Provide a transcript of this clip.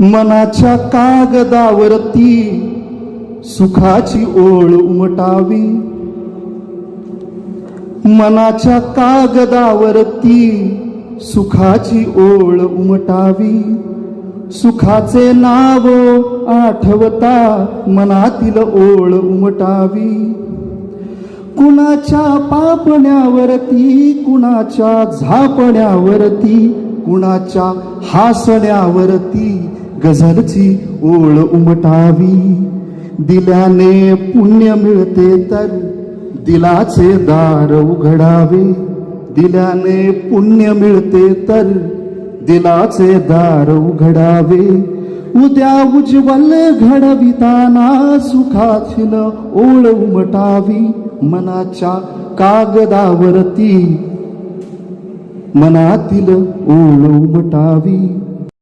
मनाच्या कागदावरती सुखाची ओळ उमटावी. मनाच्या कागदावरती सुखाची ओळ उमटावी. सुखाचे नाव आठवता मनातील ओळ उमटावी. कुणाच्या पापण्यावरती कुणाच्या झापण्यावरती कुणाच्या हासण्यावरती गझलची ओळ उमटावी. दिल्याने पुण्य मिळते तर दिलाचे दार उघडावे. दिल्याने पुण्य मिळते तर दिलाचे दार उघडावे. उद्या उज्ज्वल घडविताना सुखातील ओळ उमटावी. मनाच्या कागदावरती मनातील ओळ उमटावी.